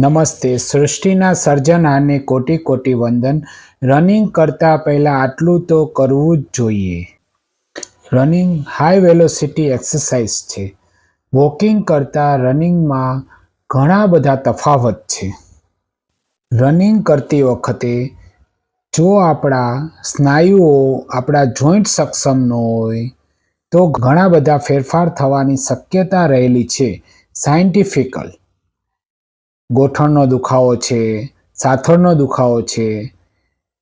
નમસ્તે, સૃષ્ટિના સર્જનહારને કોટી કોટી વંદન. રનિંગ કરતાં પહેલાં આટલું તો કરવું જ જોઈએ. રનિંગ હાઈ વેલોસિટી એક્સરસાઇઝ છે. વોકિંગ કરતાં રનિંગમાં ઘણા બધા તફાવત છે. રનિંગ કરતી વખતે જો આપણા સ્નાયુઓ આપણા જોઈન્ટ સક્ષમ ન હોય, તો ઘણા બધા ફેરફાર થવાની શક્યતા રહેલી છે. સાયન્ટિફિકલ ગોઠણનો દુખાવો છે, સાથળનો દુખાવો છે,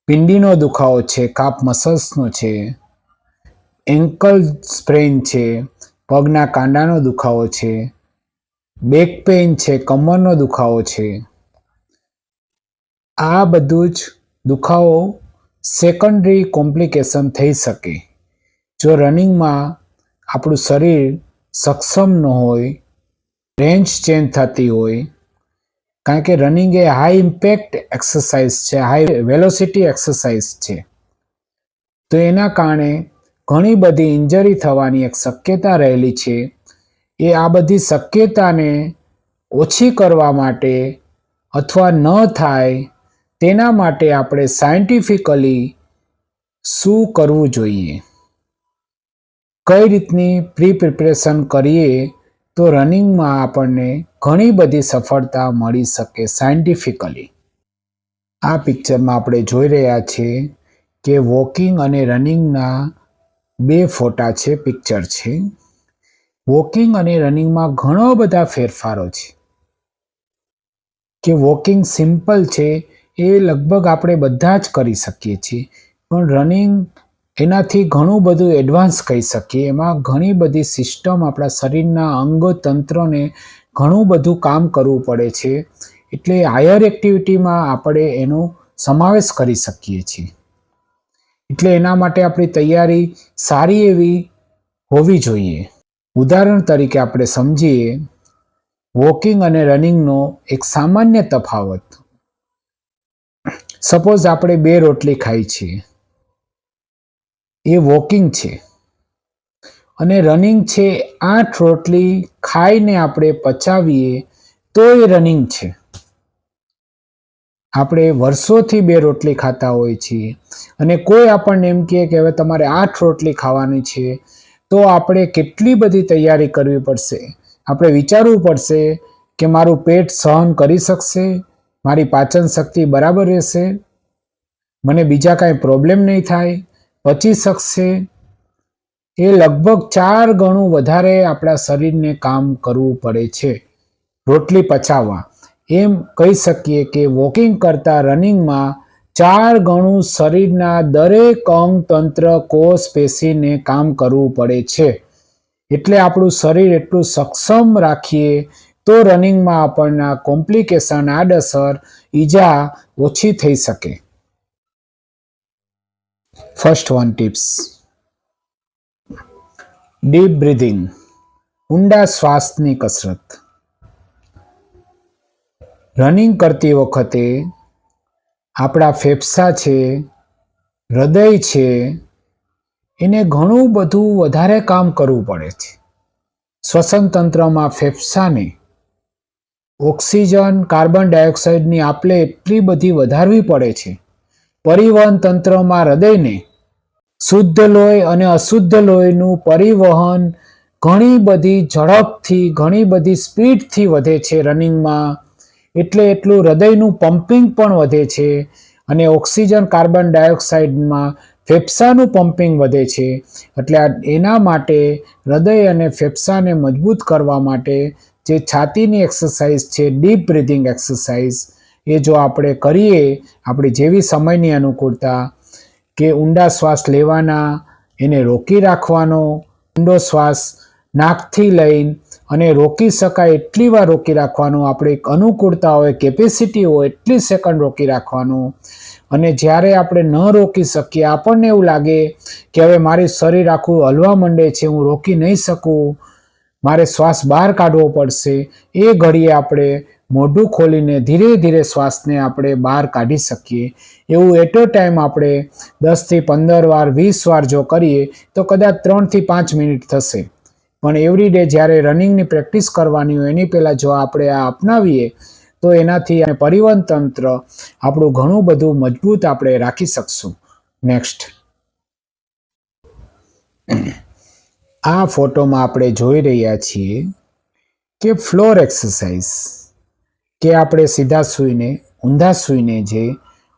પિંડીનો દુખાવો છે, કાપ મસલ્સનો છે, એન્કલ સ્પ્રેન છે, પગના કાંડાનો દુખાવો છે, બેક પેઇન છે, કમરનો દુખાવો છે. આ બધું જ દુખાવો સેકન્ડરી કોમ્પ્લિકેશન થઈ શકે. જો રનિંગમાં આપણું શરીર સક્ષમ ન હોય, રેન્જ ચેન્જ થતી હોય કારણ કે રનિંગ એ હાઈ ઇમ્પેક્ટ એક્સરસાઇઝ છે હાઈ વેલોસિટી એક્સરસાઇઝ છે. તો એના કારણે ઘણી બધી ઇન્જરી થવાની એક શક્યતા રહેલી છે. એ આ બધી શક્યતાને ઓછી કરવા માટે અથવા ન થાય તેના માટે આપણે સાયન્ટિફિકલી શું કરવું જોઈએ? કઈ રીતની પ્રી પ્રિપરેશન કરીએ? તો રનિંગમાં આપણને ઘણી બધી સફળતા મળી શકે સાયન્ટિફિકલી. આ પિક્ચરમાં આપણે જોઈ રહ્યા છીએ કે વોકિંગ અને રનિંગના બે ફોટા છે, પિક્ચર છે. વોકિંગ અને રનિંગમાં ઘણો બધા ફેરફારો છે. કે વોકિંગ સિમ્પલ છે એ લગભગ આપણે બધા જ કરી શકીએ છીએ. પણ રનિંગ એનાથી ઘણું બધું એડવાન્સ કહી શકીએ. એમાં ઘણી બધી સિસ્ટમ આપણા શરીરના અંગ તંત્રને ઘણું બધું કામ કરવું પડે છે. એટલે હાયર એક્ટિવિટીમાં આપણે એનો સમાવેશ કરી શકીએ છીએ. એટલે એના માટે આપણી તૈયારી સારી એવી હોવી જોઈએ. ઉદાહરણ તરીકે આપણે સમજીએ વોકિંગ અને રનિંગનો એક સામાન્ય તફાવત. સપોઝ આપણે બે રોટલી ખાઈ છીએ. એ વોકિંગ છે. અને રનિંગ છે આઠ રોટલી ખાઈને આપણે પચાવીએ તો એ રનિંગ છે. આપણે વર્ષોથી બે રોટલી ખાતા હોઈએ છીએ અને કોઈ આપણને એમ કહે કે હવે તમારે આઠ રોટલી ખાવાની છે તો આપણે કેટલી બધી તૈયારી કરવી પડશે? આપણે વિચારવું પડશે કે મારું પેટ સહન કરી શકશે? મારી પાચન શક્તિ બરાબર રહેશે? મને બીજા કાંઈ પ્રોબ્લેમ નહીં થાય? પચી શકશે. એ લગભગ ચાર ગણું વધારે આપણા શરીરને કામ કરવું પડે છે. રોટલી પચાવવા. એમ કહી શકીએ કે વોકિંગ કરતાં રનિંગમાં ચાર ગણું શરીરના દરેક અંગ, તંત્ર, કોષ, પેશીને કામ કરવું પડે છે. એટલે આપણું શરીર એટલું સક્ષમ રાખીએ તો રનિંગમાં આપણના કોમ્પ્લિકેશન, આડઅસર, ઈજા ઓછી થઈ શકે. First one tips deep breathing ઊંડા શ્વાસની કસરત. રનિંગ કરતી વખતે આપણા ફેફસા છે, હૃદય છે, એને ઘણું બધું વધારે કામ કરવું પડે છે. શ્વસન તંત્રમાં ફેફસાને ઓક્સિજન, કાર્બન ડાયોક્સાઇડની આપલે એટલી બધી વધારવી પડે છે. પરિવહન તંત્રમાં હૃદયને શુદ્ધ લોહી અને અશુદ્ધ લોહીનું પરિવહન ઘણી બધી ઝડપથી, ઘણી બધી સ્પીડથી વધે છે રનિંગમાં. એટલે એટલું હૃદયનું પમ્પિંગ પણ વધે છે અને ઓક્સિજન કાર્બન ડાયોક્સાઇડમાં ફેફસાનું પમ્પિંગ વધે છે. એટલે એના માટે હૃદય અને ફેફસાને મજબૂત કરવા માટે જે છાતીની એક્સરસાઇઝ છે, ડીપ બ્રિધિંગ એક્સરસાઇઝ એ જો આપણે કરીએ, આપણી જેવી સમયની અનુકૂળતા કે ઊંડા શ્વાસ લેવાના, એને રોકી રાખવાનો, ઊંડો શ્વાસ નાકથી લઈને અને રોકી શકાય એટલી વાર રોકી રાખવાનું, આપણે એક અનુકૂળતા હોય કેપેસિટી હોય, એટલી સેકન્ડ રોકી રાખવાનું. અને જ્યારે આપણે ન રોકી શકીએ, આપણને એવું લાગે કે હવે મારી શરીર આખું હલવા માંડે છે, હું રોકી નહીં શકું, મારે શ્વાસ બહાર કાઢવો પડશે, એ ઘડીએ આપણે મોઢું ખોલીને ધીરે ધીરે શ્વાસને આપણે બહાર કાઢી શકીએ. એવું એટ અ ટાઈમ આપણે દસથી પંદર વાર, વીસ વાર જો કરીએ, તો કદાચ ત્રણથી પાંચ મિનિટ થશે. પણ એવરી ડે જ્યારે રનિંગની પ્રેક્ટિસ કરવાની હોય, એની પહેલાં જો આપણે આ અપનાવીએ, તો એનાથી પરિવહન તંત્ર આપણું ઘણું બધું મજબૂત આપણે રાખી શકશું. નેક્સ્ટ આ ફોટોમાં આપણે જોઈ રહ્યા છીએ કે ફ્લોર એક્સરસાઇઝ કે આપણે સીધા સૂઈને, ઊંધા સૂઈને જે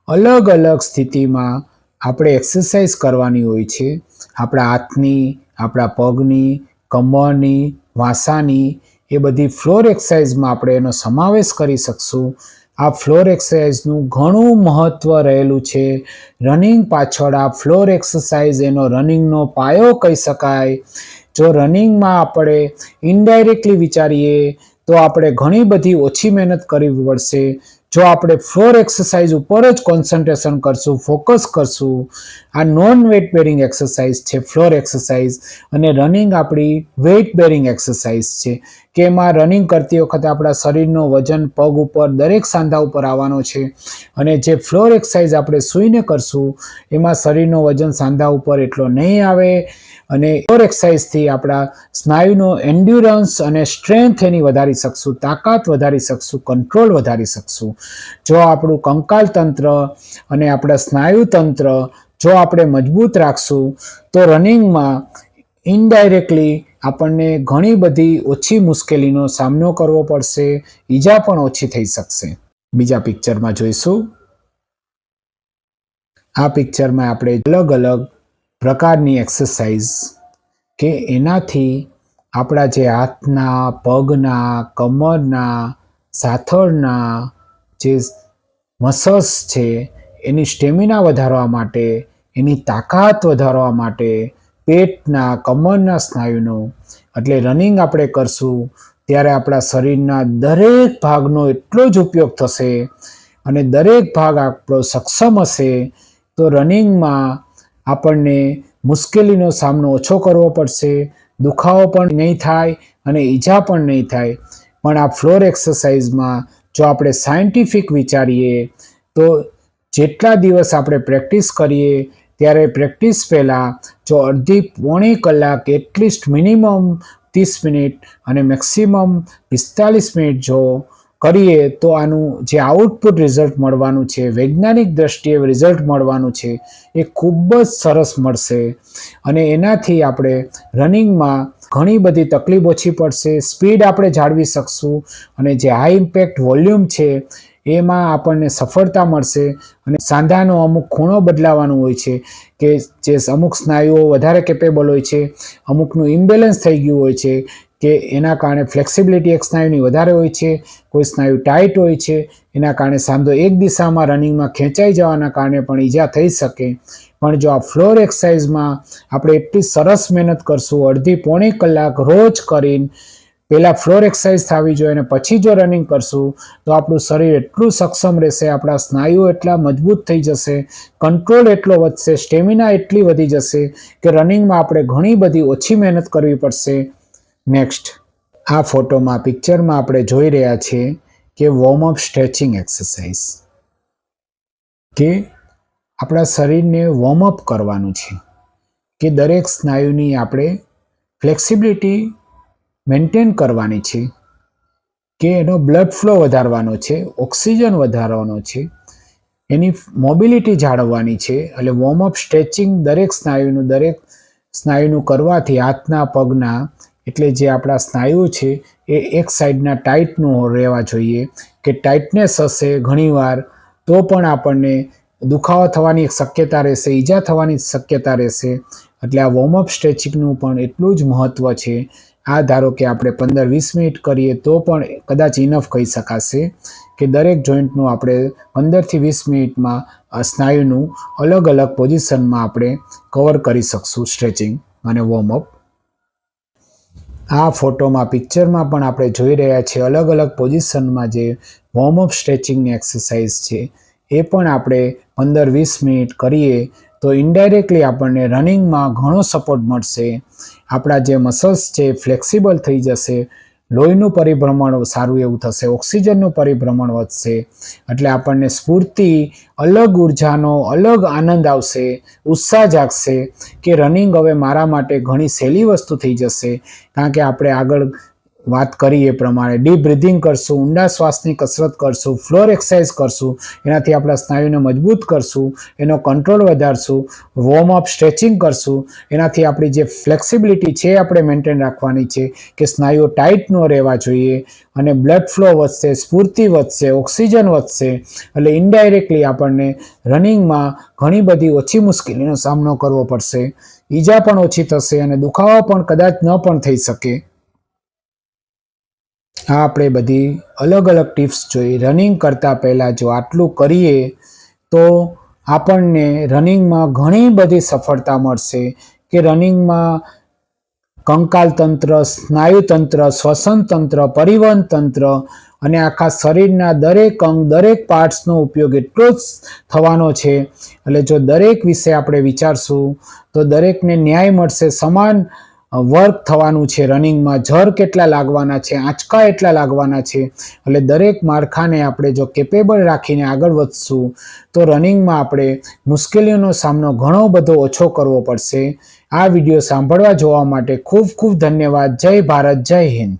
અલગ અલગ સ્થિતિમાં આપણે એક્સરસાઇઝ કરવાની હોય છે, આપણા હાથની, આપણા પગની, કમરની, વાસાની, એ બધી ફ્લોર એક્સરસાઇઝમાં આપણે એનો સમાવેશ કરી શકશું. આ ફ્લોર એક્સરસાઇઝનું ઘણું મહત્ત્વ રહેલું છે. રનિંગ પાછળ આ ફ્લોર એક્સરસાઇઝ એનો રનિંગનો પાયો કહી શકાય. જો રનિંગમાં આપણે ઇનડાયરેક્ટલી વિચારીએ તો આપણે ઘણી બધી ઓછી મહેનત કરવી પડશે. જો આપણે ફ્લોર એક્સરસાઇઝ ઉપર જ કોન્સન્ટ્રેશન કરશું ફોકસ કરશું, આ નોન વેટ બેરિંગ એક્સરસાઇઝ છે ફ્લોર એક્સરસાઇઝ અને રનિંગ આપણી વેઇટ બેરિંગ એક્સરસાઇઝ છે, કે એમાં રનિંગ કરતી વખતે આપણા શરીરનો વજન, પગ ઉપર, દરેક સાંધા ઉપર આવવાનો છે. અને જે ફ્લોર એક્સરસાઇઝ આપણે સૂઈને કરશું, એમાં શરીરનો વજન સાંધા ઉપર એટલો નહીં આવે. અને ઓર એક્સરસાઇઝથી આપણા સ્નાયુનો એન્ડ્યુરન્સ અને સ્ટ્રેન્થ એની વધારી શકશું, તાકાત વધારી શકશું કંટ્રોલ વધારી શકશું. જો આપણું કંકાલ તંત્ર અને આપણા સ્નાયુ તંત્ર જો આપણે મજબૂત રાખશું, તો રનિંગમાં ઇનડાયરેક્ટલી આપણને ઘણી બધી ઓછી મુશ્કેલીનો સામનો કરવો પડશે, ઈજા પણ ઓછી થઈ શકશે. બીજા પિક્ચરમાં જોઈશું. આ પિક્ચરમાં આપણે અલગ અલગ પ્રકારની એક્સરસાઇઝ કે એનાથી આપણા જે હાથના, પગના, કમરના, સાથળના જે મસલ્સ છે, એની સ્ટેમિના વધારવા માટે, એની તાકાત વધારવા માટે પેટના, કમરના સ્નાયુનું, એટલે રનિંગ આપણે કરશું, ત્યારે આપણા શરીરના દરેક ભાગનો એટલો જ ઉપયોગ થશે અને દરેક ભાગ આપણો સક્ષમ હશે, તો રનિંગમાં આપણને મુશ્કેલીનો સામનો ઓછો કરવો પડશે, દુખાવો પણ નહીં થાય અને ઈજા પણ નહીં થાય. પણ આ ફ્લોર એક્સરસાઇઝમાં જો આપણે સાયન્ટિફિક વિચારીએ, તો જેટલા દિવસ આપણે પ્રેક્ટિસ કરીએ, ત્યારે પ્રેક્ટિસ પહેલાં જો અડધી પોણી કલાક એટલીસ્ટ મિનિમમ ત્રીસ મિનિટ અને મેક્સિમમ પિસ્તાલીસ મિનિટ જો કરીએ તો આનું જે આઉટપુટ રિઝલ્ટ મળવાનું છે, વૈજ્ઞાનિક દ્રષ્ટિએ રિઝલ્ટ મળવાનું છે, એ ખૂબ જ સરસ મળશે. અને એનાથી આપણે રનિંગમાં ઘણી બધી તકલીફ ઓછી પડશે, સ્પીડ આપણે જાળવી શકશું, અને જે હાઈ ઇમ્પેક્ટ વોલ્યુમ છે, એમાં આપણને સફળતા મળશે. અને સાંધાનો અમુક ખૂણો બદલાવાનો હોય છે, કે જે અમુક સ્નાયુઓ વધારે કેપેબલ હોય છે, અમુકનું ઇમ્બેલેન્સ થઈ ગયું હોય છે કે એના કારણે ફ્લેક્સિબિલિટી એક સ્નાયુની વધારે હોય છે, કોઈ સ્નાયુ ટાઈટ હોય છે, એના કારણે સાંધો એક દિશામાં રનિંગમાં ખેંચાઈ જવાના કારણે પણ ઈજા થઈ શકે. પણ જો આ ફ્લોર એક્સરસાઇઝમાં આપણે એટલી સરસ મહેનત કરશું, અડધી પોણી કલાક રોજ કરીને પહેલાં ફ્લોર એક્સરસાઇઝ થવી જોઈએ અને પછી જો રનિંગ કરશું, તો આપણું શરીર એટલું સક્ષમ રહેશે, આપણા સ્નાયુઓ એટલા મજબૂત થઈ જશે કંટ્રોલ એટલો વધશે સ્ટેમિના એટલી વધી જશે કે રનિંગમાં આપણે ઘણી બધી ઓછી મહેનત કરવી પડશે. નેક્સ્ટ આ ફોટોમાં, પિક્ચરમાં આપણે જોઈ રહ્યા છીએ કે વોર્મઅપ સ્ટ્રેચિંગ એક્સરસાઇઝ કે આપણા શરીરને વોર્મઅપ કરવાનું છે. કે દરેક સ્નાયુની આપણે ફ્લેક્સિબિલિટી મેન્ટેન કરવાની છે. કે એનો બ્લડ ફ્લો વધારવાનો છે ઓક્સિજન વધારવાનો છે, એની મોબિલિટી જાળવવાની છે, એટલે વોર્મઅપ સ્ટ્રેચિંગ દરેક સ્નાયુનું દરેક સ્નાયુનું કરવાથી હાથના, પગના એટલે જે આપણા સ્નાયુ છે, એ એક સાઈડના ટાઈટનું રહેવા જોઈએ. કે ટાઈટનેસ હશે ઘણીવાર, તો પણ આપણને દુખાવો થવાની શક્યતા રહેશે, ઈજા થવાની શક્યતા રહેશે. એટલે આ વોર્મઅપ સ્ટ્રેચિંગનું પણ એટલું જ મહત્ત્વ છે. આ ધારો કે આપણે પંદર વીસ મિનિટ કરીએ, તો પણ કદાચ ઇનફ કહી શકાશે કે દરેક જોઈન્ટનું આપણે પંદરથી વીસ મિનિટમાં સ્નાયુનું અલગ અલગ પોઝિશનમાં આપણે કવર કરી શકશું સ્ટ્રેચિંગ અને વોર્મઅપ આ ફોટોમાં, પિક્ચરમાં પણ આપણે જોઈ રહ્યા છીએ અલગ અલગ પોઝિશનમાં જે વોર્મઅપ સ્ટ્રેચિંગની એક્સરસાઇઝ છે, એ પણ આપણે પંદર વીસ મિનિટ કરીએ તો ઇન્ડાયરેક્ટલી આપણને રનિંગમાં ઘણો સપોર્ટ મળશે. આપણા જે મસલ્સ છે ફ્લેક્સિબલ થઈ જશે. લોહીનું પરિભ્રમણ સારું એવું થશે, ઓક્સિજનનું પરિભ્રમણ વધશે, એટલે આપણને સ્ફૂર્તિ, અલગ ઉર્જાનો અલગ આનંદ આવશે, ઉત્સાહ જાગશે કે રનિંગ હવે મારા માટે ઘણી સહેલી વસ્તુ થઈ જશે, કારણ કે આપણે આગળ વાત કરી એ પ્રમાણે. ડીપ બ્રિધિંગ કરશું, ઊંડા શ્વાસની કસરત કરશું ફ્લોર એક્સરસાઇઝ કરશું, એનાથી આપણા સ્નાયુને મજબૂત કરશું, એનો કંટ્રોલ વધારશું વોર્મ અપ સ્ટ્રેચિંગ કરશું, એનાથી આપણી જે ફ્લેક્સિબિલિટી છે એ આપણે મેન્ટેન રાખવાની છે કે સ્નાયુઓ ટાઈટ ન રહેવા જોઈએ અને બ્લડ ફ્લો વધશે, સ્ફૂર્તિ વધશે ઓક્સિજન વધશે, એટલે ઇનડાયરેક્ટલી આપણને રનિંગમાં ઘણી બધી ઓછી મુશ્કેલીનો સામનો કરવો પડશે. ઈજા પણ ઓછી થશે અને દુખાવો પણ કદાચ ન પણ થઈ શકે. આ આપણે બધી અલગ અલગ ટિપ્સ જોઈ. રનિંગ કરતાં પહેલાં જો આટલું કરીએ, તો આપણને રનિંગમાં ઘણી બધી સફળતા મળશે. કે રનિંગમાં કંકાલ તંત્ર, સ્નાયુ તંત્ર, શ્વસન તંત્ર, પરિવહન તંત્ર અને આખા શરીરના દરેક અંગ, દરેક પાર્ટ્સનો ઉપયોગ એટલો જ થવાનો છે. એટલે જો દરેક વિશે આપણે વિચારશું, તો દરેકને ન્યાય મળશે. સમાન વર્ક થવાનું છે, રનિંગમાં જર કેટલા લાગવાના છે, આંચકા એટલા લાગવાના છે, એટલે દરેક માળખાને આપણે જો કેપેબલ રાખીને આગળ વધશું, તો રનિંગમાં આપણે મુશ્કેલીઓનો સામનો ઘણો બધો ઓછો કરવો પડશે. આ વીડિયો સાંભળવા જોવા માટે ખૂબ ખૂબ ધન્યવાદ. જય ભારત, જય હિન્દ.